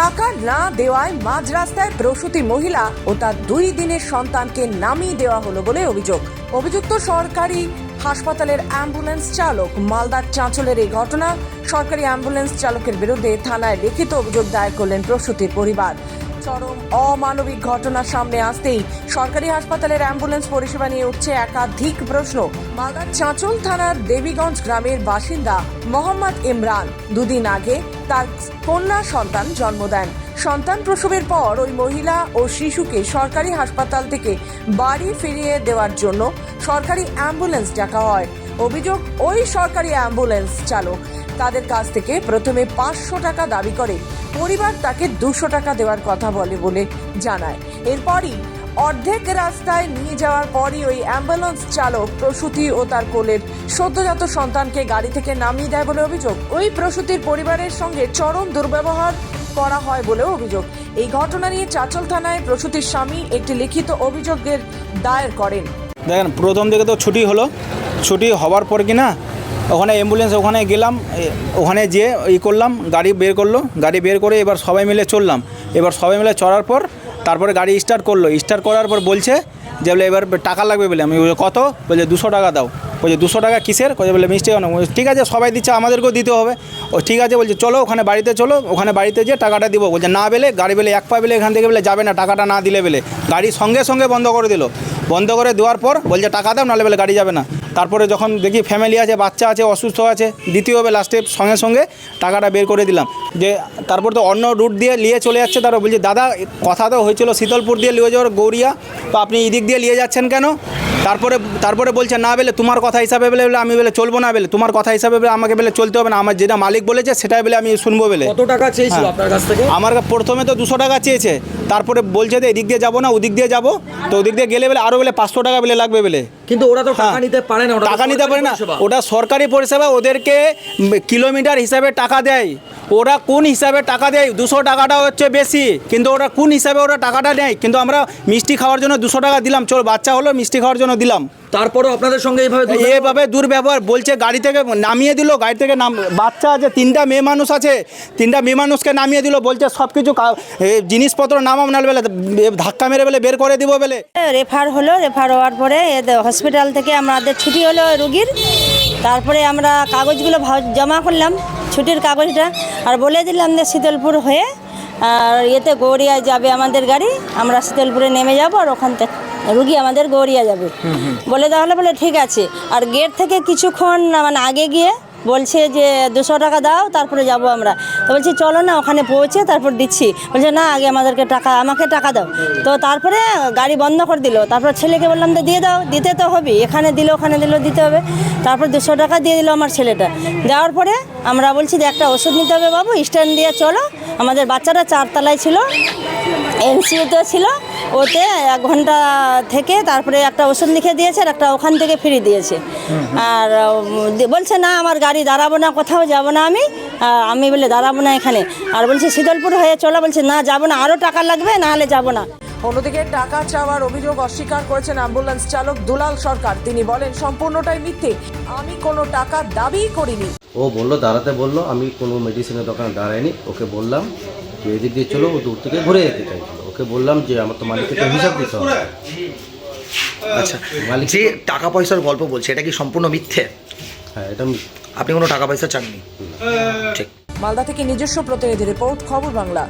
টাকা না দেওয়ায় মাঝ রাস্তায় প্রসূতি মহিলা ও তার দুই দিনের সন্তানকে নামিয়ে দেওয়া হলো বলে অভিযোগ। অভিযুক্ত সরকারি হাসপাতালের অ্যাম্বুলেন্স চালক মালদার চাঁচলের এই ঘটনা সরকারি অ্যাম্বুলেন্স চালকের বিরুদ্ধে থানায় লিখিত অভিযোগ দায়ের করলেন প্রসূতির পরিবার। চরম অমানবিক ঘটনা সামনে আসতেই সরকারি হাসপাতালের অ্যাম্বুলেন্স পরিষেবা নিয়ে উঠছে একাধিক প্রশ্ন। মাদার চাঁচল থানার দেবীগঞ্জ গ্রামের বাসিন্দা মোহাম্মদ ইমরান। দুদিন আগে তার কন্যা সন্তান জন্ম দেন। সন্তান প্রসবের পর ওই মহিলা ও শিশুকে সরকারি হাসপাতাল থেকে বাড়ি ফিরিয়ে দেওয়ার জন্য সরকারি অ্যাম্বুলেন্স ডাকা হয়। অভিযোগ, ওই সরকারি অ্যাম্বুলেন্স চালক। তাদের কাছ থেকে প্রথমে পাঁচশো টাকা দাবি করে পরিবার তাকে দুশো টাকা দেওয়ার কথা বলে বলে জানায়। এরপরই অর্ধেক রাস্তায় নিয়ে যাওয়ার পরই ওই অ্যাম্বুলেন্স চালক প্রসূতি ও তার কোলের সদ্যজাত সন্তানকে গাড়ি থেকে নামিয়ে দেয় বলে অভিযোগ। ওই প্রসূতির পরিবারের সঙ্গে চরম দুর্ব্যবহার করা হয় বলেও অভিযোগ। এই ঘটনা নিয়ে চাচল থানায় প্রসূতির স্বামী একটি লিখিত অভিযোগের দায়ের করেন। দেখেন, প্রথম দিকে তো ছুটি হলো। ছুটি হওয়ার পর কি না ওখানে অ্যাম্বুলেন্স ওখানে গেলাম ওখানে যেয়ে ই করলাম, গাড়ি বের করল, গাড়ি বের করে এবার সবাই মিলে চললাম। এবার সবাই মিলে চড়ার পর তারপরে গাড়ি স্টার্ট করল। স্টার্ট করার পর বলছে যে বলে এবার টাকা লাগবে বলে। আমি কত? বলছে, দুশো টাকা দাও। বলছে, দুশো টাকা কিসের? বলছে বলে, মিষ্টি কেন ঠিক আছে, সবাই দিচ্ছে, আমাদেরকেও দিতে হবে। ও ঠিক আছে, বলছে, চলো, ওখানে বাড়িতে চলো, ওখানে বাড়িতে যেয়ে টাকাটা দিব। বলছে, না বেলে গাড়ি বেলে এক পা বেলে এখান থেকে বেলে যাবে না, টাকাটা না দিলে বেলে গাড়ি সঙ্গে সঙ্গে বন্ধ করে দিল। বন্ধ করে দেওয়ার পর বলছে, টাকা দাও, নাহলে বেলে গাড়ি যাবে না। তারপরে যখন দেখি ফ্যামিলি আছে, বাচ্চা আছে, অসুস্থ আছে দিতে হবে লাস্টে সঙ্গে সঙ্গে টাকাটা বের করে দিলাম। যে তারপর তো অন্য রুট দিয়ে নিয়ে চলে যাচ্ছে তারা। বলছে, দাদা, কথা তো হয়েছিল, শীতলপুর দিয়ে নিয়ে যাওয়ার গৌরিয়া, তো আপনি এদিক দিয়ে নিয়ে যাচ্ছেন কেন? তারপরে তারপরে বলছে না বলে তোমার কথা হিসাবে বেলে বলে আমি বলে চলবো না বলে। তোমার কথা হিসাবে বলে আমাকে বলে চলতে হবে না। আমার যেটা মালিক বলেছে সেটাই বলে আমি শুনব বলে। কত টাকা চেয়েছিল হ্যাঁ। আপনার কাছ থেকে? আমার প্রথমে তো দুশো টাকা চেয়েছে। তারপরে বলছে যে এদিক দিয়ে যাব না ওদিক দিয়ে যাব। তো ওদিক দিয়ে গেলে বলে আরও বলে পাঁচশো টাকা বলে লাগবে বেলে। কিন্তু ওরা তো টাকা হ্যাঁ। নিতে পারে না টাকা নিতে পারে না। ওটা সরকারি পরিষেবা ওদেরকে কিলোমিটার হিসাবে টাকা দেয়। ওরা কোন হিসাবে টাকা দেয়? দুশো টাকাটা হচ্ছে বেশি কিন্তু ওরা কোন হিসাবে ওরা টাকাটা নেয়? কিন্তু আমরা মিষ্টি খাওয়ার জন্য দুশো টাকা দিলাম। চল বাচ্চা হলো মিষ্টি খাওয়ার জন্য দিলাম। তারপরেও আপনাদের সঙ্গে এইভাবে এভাবে দুর্ব্যবহার বলছে গাড়ি থেকে নামিয়ে দিল গাড়ি থেকে নাম বাচ্চা আছে তিনটা মেয়ে মানুষ আছে তিনটা মেয়ে মানুষকে নামিয়ে দিল বলছে সব কিছু জিনিসপত্র নামাম না বেলে ধাক্কা মেরে বেলে বের করে দিব বেলে। রেফার হলো রেফার হওয়ার পরে হসপিটাল থেকে আমাদের ছুটি হলো রুগীর। তারপরে আমরা কাগজগুলো জমা করলাম ছুটির কাগজটা আর বলে দিলাম যে শীতলপুর হয়ে আর ইয়েতে গৌরিয়া যাবে আমাদের গাড়ি আমরা শীতলপুরে নেমে যাব আর ওখান থেকে রুগী আমাদের গৌরিয়া যাবে। বলে দেওয়া হলো বলে ঠিক আছে। আর গেট থেকে কিছুক্ষণ মানে আগে গিয়ে বলছে যে দুশো টাকা দাও, তারপরে যাব আমরা। তো বলছি, চলো না, ওখানে পৌঁছে তারপর দিচ্ছি। বলছে, না, আগে আমাদেরকে টাকা, আমাকে টাকা দাও। তো তারপরে গাড়ি বন্ধ করে দিল। তারপর ছেলেকে বললাম, তো দিয়ে দাও, দিতে তো হবে। এখানে দিল, ওখানে দিল, দিতে হবে। তারপর দুশো টাকা দিয়ে দিল আমার ছেলেটা। দেওয়ার পরে আমরা বলছি যে, একটা ওষুধ নিতে হবে বাবু, স্ট্যান্ড দিয়ে চলো। আমাদের বাচ্চাটা চারতলায় ছিল। এনসিওতে ছিল ওতে এক ঘণ্টা থেকে তারপরে একটা ওষুধ লিখে দিয়েছে আর একটা ওখান থেকে ফ্রি দিয়েছে। আর বলছে না আমার গাড়ি দাঁড়াবো না কোথাও যাব না আমি। আমি বলে দাঁড়াবো না এখানে। আর বলছে শীতলপুর হয়ে চলো। বলছে না যাব না আরও টাকা লাগবে না হলে যাব না। অন্যদিকে টাকা চাওয়ার অভিযোগ অস্বীকার করেছেন অ্যাম্বুলেন্স চালক দুলাল সরকার। তিনি বলেন সম্পূর্ণটাই মিথ্যে। আমি কোনো টাকা দাবি করিনি। ও বলল দাঁড়াতে বলল আমি কোনো মেডিসিনের দোকানে দাঁড়াইনি। ওকে বললাম এদিক দিয়ে চলো ও দূর থেকে ঘুরে যেতে চাইছিল। ওকে বললাম যে আমার তো মালিককে তো হিসাব দিতে হবে। আচ্ছা মালিক যে টাকা পয়সার গল্প বলছে এটা কি সম্পূর্ণ মিথ্যে? হ্যাঁ এটা আপনি কোনো টাকা পয়সা চাননি ঠিক। মালদা থেকে নিজস্ব প্রতিনিধি রিপোর্ট খবর বাংলা।